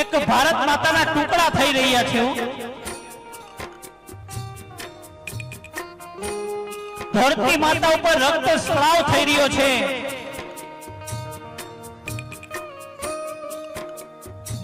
એક ભારત માતાના ટુકડા થઈ રહ્યા છે. ધરતી માતા ઉપર રક્ત સ્રાવ થઈ રહ્યો છે.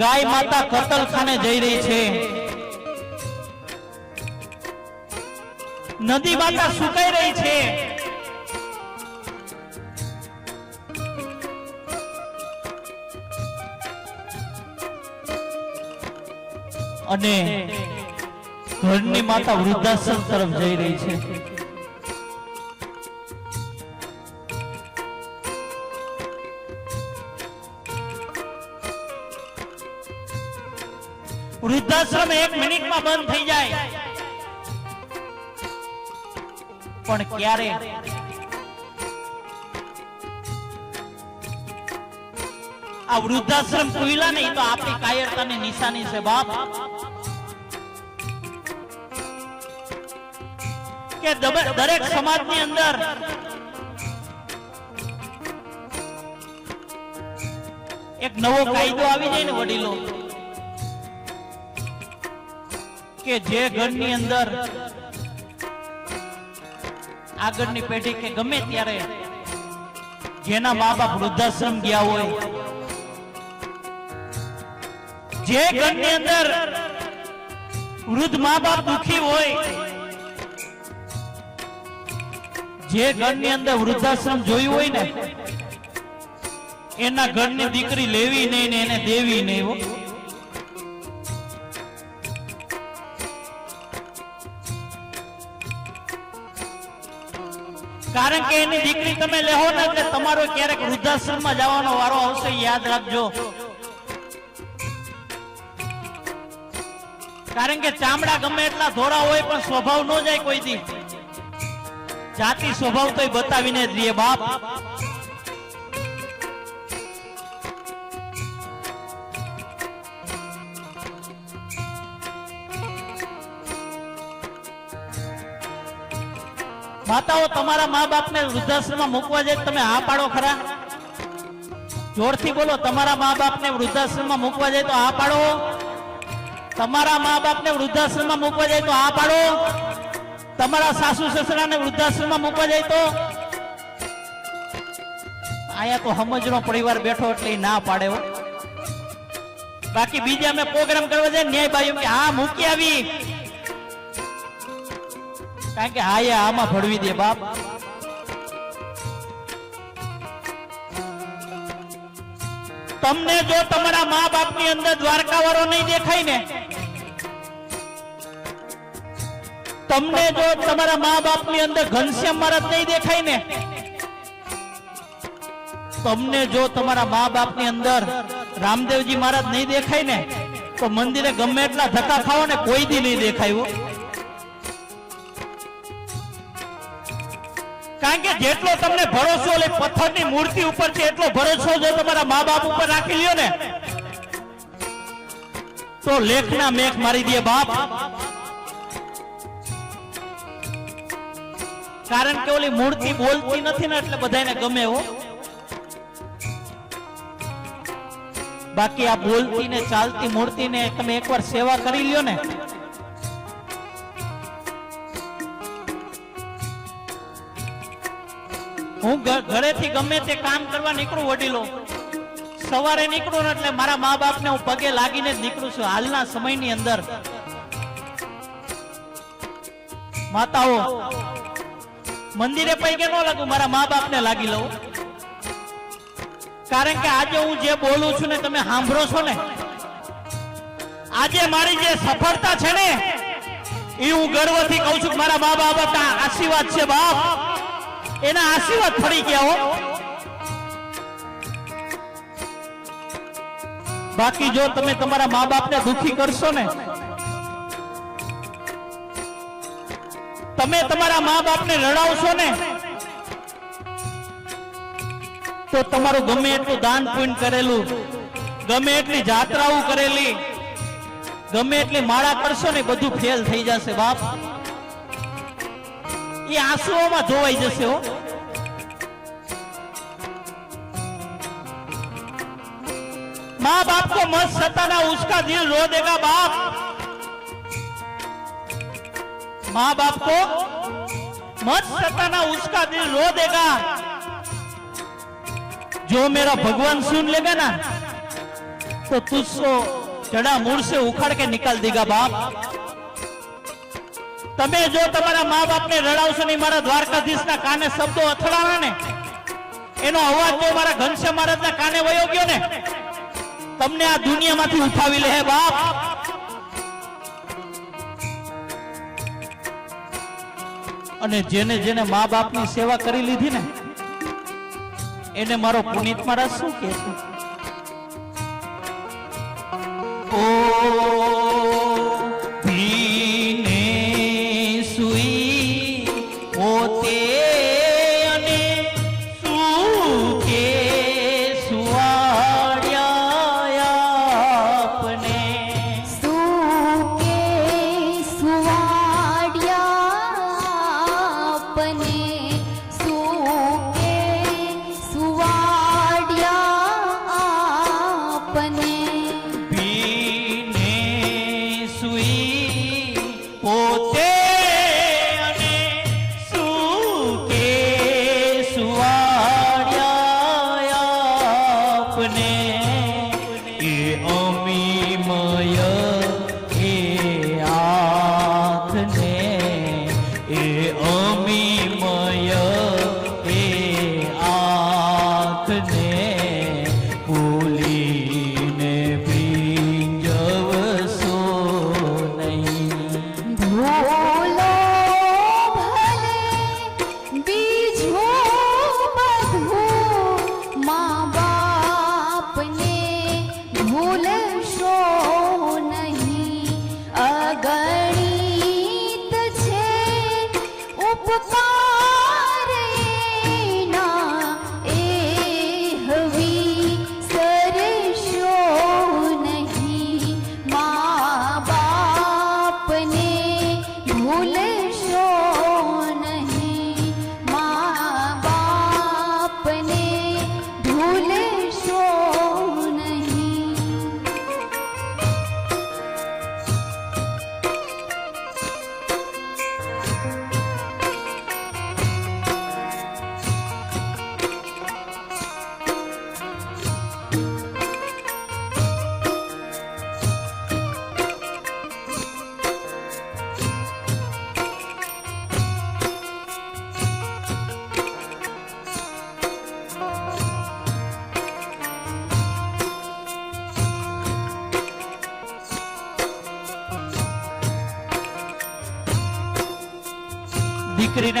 ગાય માતા કતલખાને જઈ રહી છે. નદી માતા સુકાઈ રહી છે. અને ઘરની માતા વૃદ્ધાશ્રમ તરફ જઈ રહી છે. વૃદ્ધાશ્રમ એક મિનિટમાં બંધ થઈ જાય. પણ ક્યારે? આ વૃદ્ધાશ્રમ ખુલ્લા નહીં તો આપણી કાયરતાની નિશાની છે, બાપ. કે દરેક સમાજની અંદર એક નવો કાયદો આવી જાય ને વડીલો, કે જે ઘરની અંદર આગળની પેઢી કે ગમે ત્યારે જેના મા બાપ વૃદ્ધાશ્રમ ગયા હોય, જે ઘરની અંદર વૃદ્ધ મા બાપ દુખી હોય જે ઘરની અંદર વૃદ્ધાશ્રમ જોયું હોય ને, એના ઘરની દીકરી લેવી નહીં ને એને દેવી નહીં. કારણ કે એની દીકરી તમે લેહો ને એટલે તમારો ક્યારેક વૃદ્ધાશ્રમમાં જવાનો વારો આવશે, યાદ રાખજો કારણ કે ચામડા ગમે એટલા ધોળા હોય પણ સ્વભાવ ન જાય કોઈ દી જાતિ સ્વભાવ તો બતાવીને જ લઈએ બાપ. માતાઓ, તમારા મા બાપને વૃદ્ધાશ્રમમાં મૂકવા જાય તમે હા પાડો ખરા? જોરથી બોલો, તમારા મા બાપને વૃદ્ધાશ્રમમાં મૂકવા જાય તો હા પાડો? તમારા મા બાપને વૃદ્ધાશ્રમમાં મૂકવા જાય તો હા પાડો? તમારા સાસુ સસરાને વૃદ્ધાશ્રમમાં મૂકવા જાય તો? અહીંયા તો સમજનો પરિવાર બેઠો એટલે ના પાડે બાકી બીજા અમે પ્રોગ્રામ કરવા જાય ન્યાય બાજુ હા, મૂકી આવી. કારણ કે હા આમાં ભળવી દે બાપ. તમને જો તમારા મા બાપની અંદર દ્વારકા વાળો નહીં દેખાય ને તમને જો તમારા મા બાપની અંદર ઘનશ્યામ મહારાજ નહીં દેખાય ને, તમને જો તમારા મા બાપની અંદર રામદેવજી મહારાજ નહીં દેખાય ને, તો મંદિરે ગમે એટલા ધક્કા ખાઓ ને કોઈ દી નહીં દેખાય કારણ કે જેટલો તમને ભરોસો એટલે પથ્થરની મૂર્તિ ઉપર છે એટલો ભરોસો જો તમારા મા બાપ ઉપર રાખી લ્યો ને, તો લેખના મેખ મારી દે બાપ. કારણ કે ઓલી મૂર્તિ બોલતી નથી ને એટલે બધાને ગમે હો. બાકી આ બોલતી ને ચાલતી મૂર્તિને તમે એકવાર સેવા કરી લ્યો ને. હું ઘરે ઘરેથી ગમે તે કામ કરવા નીકળું વડીલો. સવારે નીકળું ને એટલે મારા મા બાપને હું પગે લાગીને જ નીકળું છું હાલના સમયની અંદર. માતાઓ મંદિરે પૈકે ન લાગુ, મારા મા બાપને લાગી લઉં. કારણ કે આજે હું જે બોલું છું ને તમે સાંભળો છો ને, આજે મારી જે સફળતા છે ને, એ હું ગર્વથી કહું છું મારા મા બાપના આશીર્વાદ છે, બાપ. એના આશીર્વાદ ફરી ગયા હો. બાકી જો તમે તમારા મા બાપને દુખી કરશો ને તમે તમારા મા બાપને રડાવશો ને તો તમારું ગમે એટલું દાન પુણ્ય કરેલું ગમે એટલી જાત્રાઓ કરેલી ગમે એટલી માળા કરશો ને બધું ફેલ થઈ જશે બાપ એ આંસુઓમાં ધોવાઈ જશે હો माँ बाप को मत सताना उसका दिल रो देगा बाप माँ बाप को मत सताना उसका दिल रो देगा जो मेरा भगवान सुन लेगा ना तो तुझको जड़ा मूड़ से उखाड़ के निकाल देगा बाप તમે જો તમારા મા બાપને રડાવશો નહીં, મારા દ્વારકાધીશના કાને શબ્દો અથડાણા ને, એનો અવાજ જો મારા ઘનશ્યામ મહારાજના કાને વયો ગયો ને, તમને આ દુનિયામાંથી ઉઠાવી લે બાપ. અને જેને જેને મા બાપની સેવા કરી લીધી ને, એને મારો પુનિત મહારાજ શું કે છે ઓ એ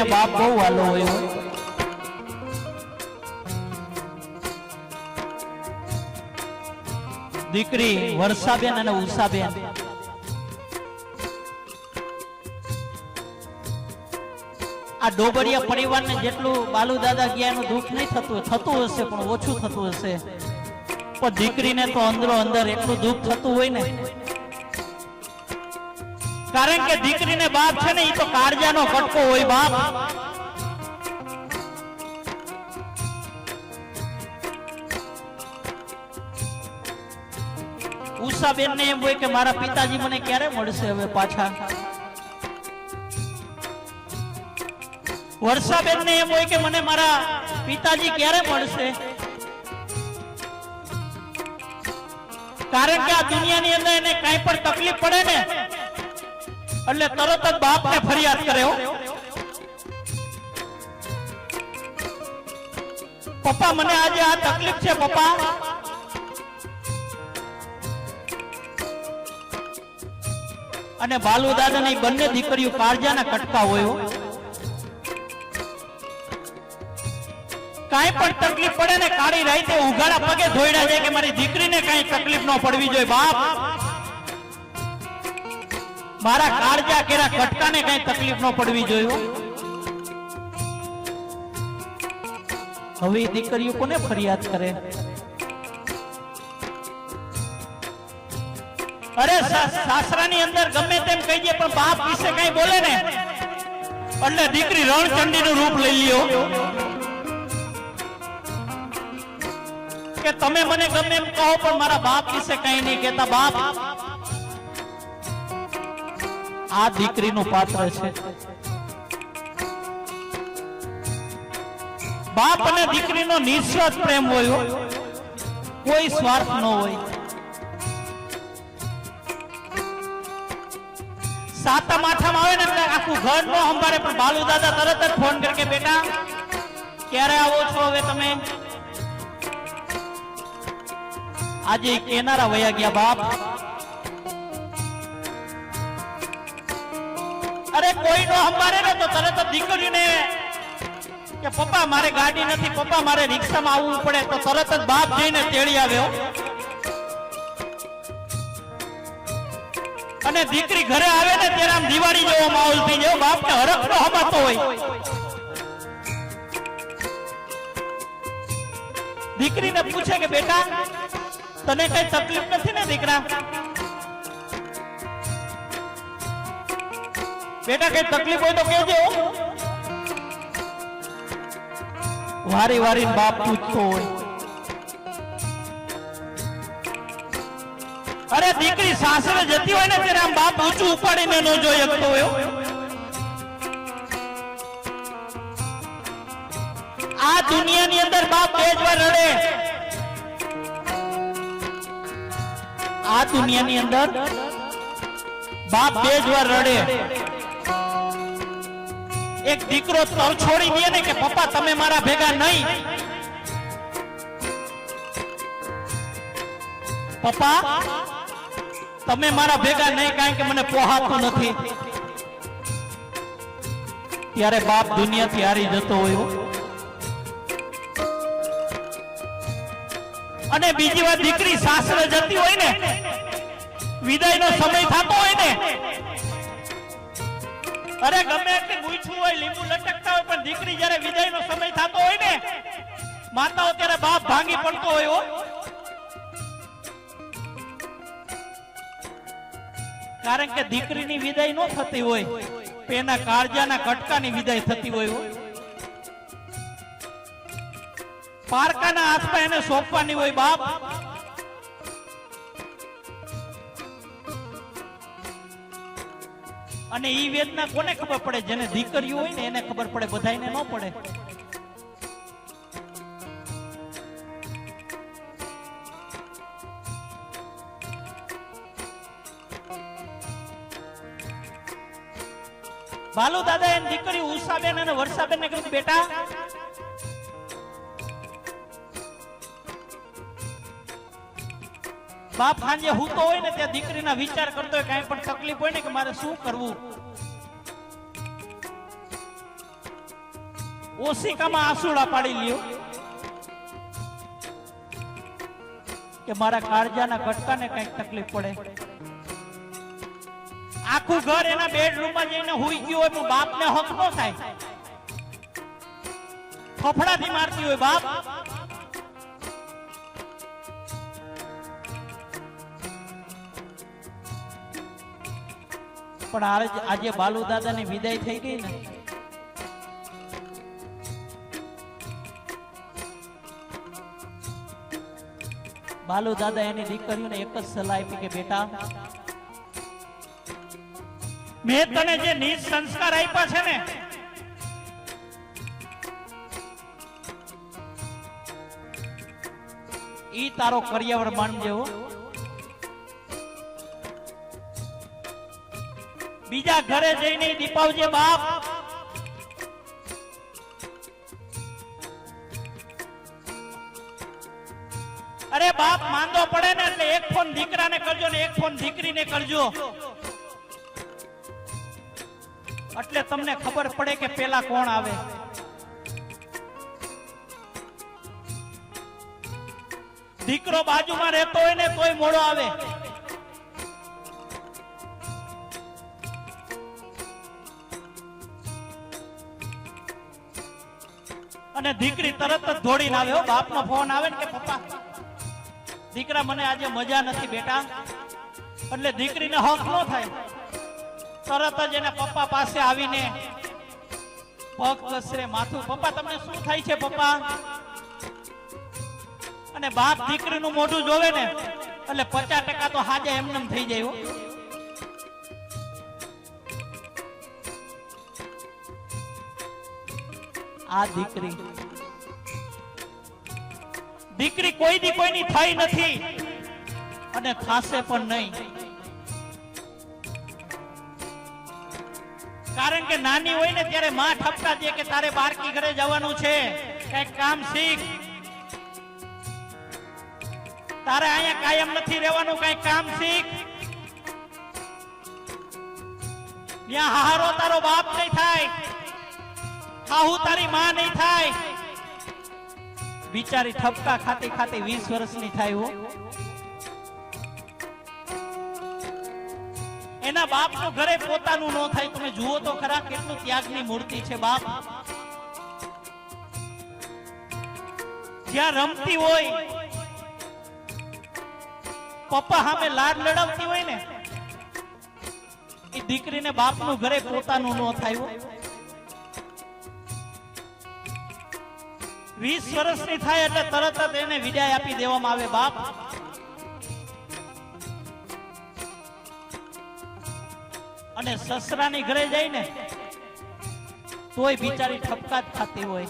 દીકરીને બાપ બહુ વાલો હોય દીકરી વર્ષાબેન અને ઉષાબેન. આ ડોબરિયા પરિવારને જેટલું બાલુ દાદા ગયા એનું દુઃખ નહીં થતું થતું હશે, પણ ઓછું થતું હશે. પણ દીકરીને તો અંદરો અંદર એટલું દુઃખ થતું હોય ને કારણ કે દીકરીને બાપ છે ને એ તો કાળજાનો કટકો હોય બાપ. ઉષાબેન ને એમ હોય કે મારા પિતાજી મને ક્યારે મળશે હવે પાછા? વર્ષાબેન ને એમ હોય કે મને મારા પિતાજી ક્યારે મળશે? કારણ કે આ દુનિયાની અંદર એને કઈ પણ તકલીફ પડે ને એટલે તરત જ બાપને ફરિયાદ કરે પપ્પા, મને આજે આ તકલીફ છે, પપ્પા. અને બાલુ દાદાની બંને દીકરીઓ કાળજાના કટકા હોય. કાંઈ પણ તકલીફ પડે ને કાળી રાઈ ઉઘાડા પગે ધોઈડા જાય કે મારી દીકરીને કાંઈ તકલીફ ન પડવી જોઈએ, બાપ. મારા કાળજા કેરા કટકાને કઈ તકલીફ ન પડવી જોઈએ હવે દીકરીઓ કોને ફરિયાદ કરે? અરે સાસરાની અંદર ગમે તેમ કહી દે, પણ બાપ વિશે કઈ બોલે ને? એટલે દીકરી રણચંડી નું રૂપ લઈ લ્યો. કે તમે મને ગમે એમ કહો, પણ મારા બાપ વિશે કઈ નહીં કહેતા. બાપ આ દીકરીનું પાત્ર છે. બાપ અને દીકરીનો નિસ્વાર્થ પ્રેમ હોય કોઈ સ્વાર્થ ન હોય. સાતમ, આઠમ આવે ને એટલે આખું ઘર નો સંભાળે, પણ બાલુ દાદા તરત જ ફોન કરી કે બેટા, ક્યારે આવો છો હવે તમે? આજે કેનારા વયા ગયા બાપ. અરે કોઈ નો સંભાળે ને તો તરત દીકરીને કે પપ્પા, મારે ગાડી નથી, પપ્પા, મારે રિક્ષામાં આવવું પડે, તો તરત જ બાપ જઈને તેડી આવ્યો. અને દીકરી ઘરે આવે ને ત્યારે આમ દિવાળી જેવો માહોલ થઈ જાય. બાપ ને હરખ નો હમાતો હોય. દીકરીને પૂછે કે, બેટા, તને કઈ તકલીફ નથી ને દીકરા? બેટા, કઈ તકલીફ હોય તો કહેજો વારી વારી બાપ પૂછતો હોય. અરે, દીકરી સાસરે જતી હોય ને ત્યારે આમ બાપ ઊંચું ઉપાડીને ન જોઈ શકતો હોય. આ દુનિયાની અંદર બાપ બે જ વાર રડે. આ દુનિયાની અંદર બાપ બે જ વાર રડે. એક દીકરો તર છોડી દે ને કે, પપ્પા, તમે મારા ભેગા નહીં. પપ્પા, તમે મારા ભેગા નહીં કારણ કે મને પોહાતું નથી. ત્યારે બાપ દુનિયાથી હારી જતો હોય. અને બીજી વાર દીકરી સાસરે જતી હોય ને, વિદાયનો સમય થતો હોય ને, અરે ગમે એટલી હોય, લીંબુ લટકતા હોય, પણ દીકરી જ્યારે વિદાયનો સમય થતો હોય ને, માતાઓ ત્યારે બાપ ભાંગી પડતો હોય કારણ કે દીકરીની વિદાય ન થતી હોય એના કાળજાના કટકાની વિદાય થતી હોય. પારકાના હાથમાં એને સોંપવાની હોય બાપ અને ઈ વેદના કોને ખબર પડે? જેને દીકરીઓ હોય ને એને ખબર પડે બધાને ન પડે. બાલુ દાદા એની દીકરી ઉષાબેન અને વર્ષાબેન ને બેટા બાપ સાંજે હું હોય ને ત્યાં દીકરીના વિચાર કરતો હોય, કાંઈ પણ તકલીફ હોય ને કે મારે શું કરવું? ઓશિકામાં આસુડા પાડી લ્યો કે મારા કાળજાના ઘટકાને કંઈક તકલીફ પડે. આખું ઘર એના બેડરૂમમાં જઈને હુઈ ગયું હોય બાપને હક ન થાય. ફફડાથી મારતી હોય બાપ. પણ આજે બાલુ દાદાની વિદાય થઈ ગઈ ને. બાલુ દાદા એની દીકરીઓને એક જ સલાહ આપી કે બેટા, મેં તને જે નીચ સંસ્કાર આપ્યા છે ને, ઈ તારો કરિયાવર માન હો બીજા ઘરે જઈને દીપાવજે બાપ. અરે બાપ, માંદો પડે ને એટલે એક ફોન દીકરાને કરજો ને એક ફોન દીકરીને કરજો. એટલે તમને ખબર પડે કે પેલા કોણ આવે. દીકરો બાજુમાં રહેતો હોય ને તોય મોડો આવે. અને દીકરી તરત જ દોડીને આવે હો. બાપનો ફોન આવે ને કે પપ્પા, દીકરા મને આજે મજા નથી બેટા. એટલે દીકરીને હક ન થાય. તરત જ એના પપ્પા પાસે આવીને પગ ઘસરે માથું. પપ્પા, તમને શું થાય છે પપ્પા? અને બાપ દીકરીનું મોઢું જોવે ને, એટલે પચાસ ટકા તો હાજે એમને થઈ જાય આ દીકરી. દીકરી કોઈ દી કોઈની થઈ નથી અને થાશે પણ નહીં. કારણ કે નાની હોય ને ત્યારે માં ઠપકા દે કે તારે બારકી ઘરે જવાનું છે. કંઈક કામ શીખ. તારે અહીંયા કાયમ નથી રહેવાનું, કંઈક કામ શીખ. ત્યાં હારો તારો બાપ નહીં થાય. હાહુ તારી માં નહીં થાય. બિચારી ઠપકા ખાતી ખાતી વીસ વર્ષની થાય હો. એના બાપનું ઘરે પોતાનું ન થાય. તમે જુઓ તો ખરા કેટલું ત્યાગની મૂર્તિ છે બાપ. જ્યાં રમતી હોય, પપ્પા સામે લાડ લડાવતી હોય ને, એ દીકરીને બાપનું ઘરે પોતાનું ન થાય વીસ વર્ષની થાય એટલે તરત જ એને વિદાય આપી દેવામાં આવે, બાપ. અને સસરાની ઘરે જાય ને તોય બિચારી ઠપકા જ ખાતી હોય.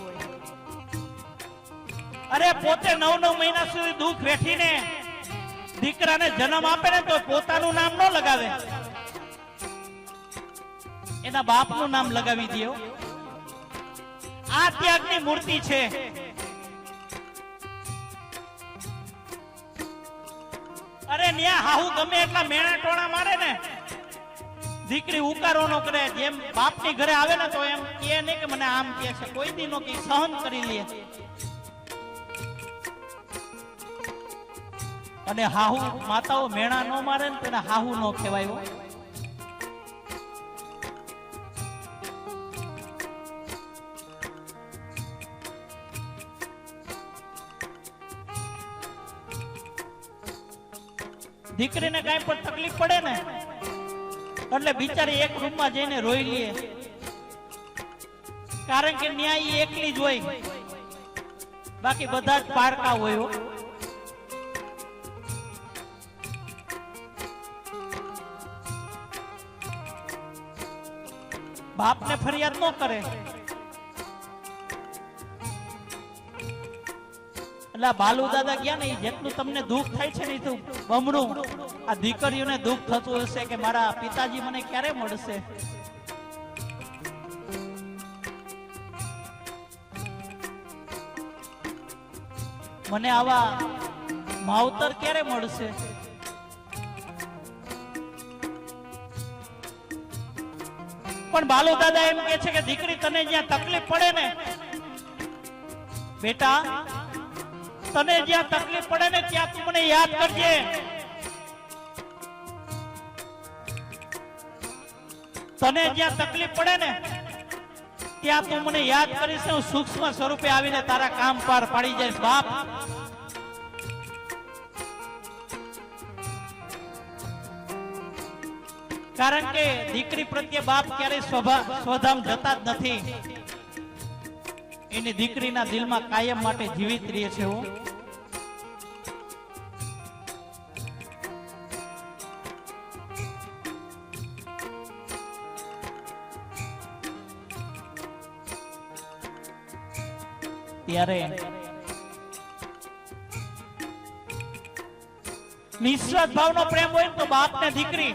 અરે, પોતે નવ નવ મહિના સુધી દુઃખ વેઠીને દીકરાને જન્મ આપે ને તો પોતાનું નામ ન લગાવે. એના બાપનું નામ લગાવી દો આ ત્યાગની મૂર્તિ છે. ન્યા હાહુ ગમે એટલા મેણા ટોણા મારે ને, દીકરી ઉકારો નો કરે, જેમ બાપની ઘરે આવે ને તો એમ કે નહીં કે મને આમ કે છે. કોઈ દી નો કે સહન કરી લે. અને હાહુ માતાઓ મેણા નો મારે ને તેને હાહુ નો કહેવાય દીકરીને કાંઈ પણ તકલીફ પડે ને, એટલે બિચારી એક રૂમમાં જઈને રોઈ લે. કારણ કે ન્યાય એકલી જ હોય. બાકી બધા જ પારકા હોય. બાપને ફરિયાદ ન કરે. એટલે બાલુ દાદા ગયા ને જેટલું તમને દુઃખ થાય છે ને તો બમણું. આ દીકરીઓને દુઃખ થતું હશે કે મારા પિતાજી મને ક્યારે મળશે? મને આવા માવતર ક્યારે મળશે? પણ બાલુ દાદા એમ કે છે કે દીકરી તને જ્યાં તકલીફ પડે ને, બેટા તને જ્યાં તકલીફ પડે ને ત્યાં તું મને યાદ કરજે. તને જ્યાં તકલીફ પડે ને ત્યાં તું મને યાદ કરીશ હું સૂક્ષ્મ સ્વરૂપે આવીને તારા કામ પાર પાડી જઈશ, બાપ. કારણ કે દીકરી પ્રત્યે બાપ ક્યારેય સ્વધામ જતા જ નથી. એની દીકરીના દિલમાં કાયમ માટે જીવિત રહે છે હો. ત્યારે નિસ્વાર્થ ભાવનો પ્રેમ હોય તો બાપ ને દીકરી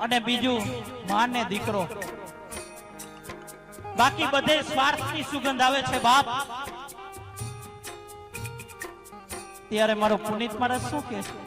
અને બીજું માં ને દીકરો બાકી બધે સ્વાર્થની સુગંધ આવે છે બાપ. ત્યારે મારો પુનિત મારા શું કે છે?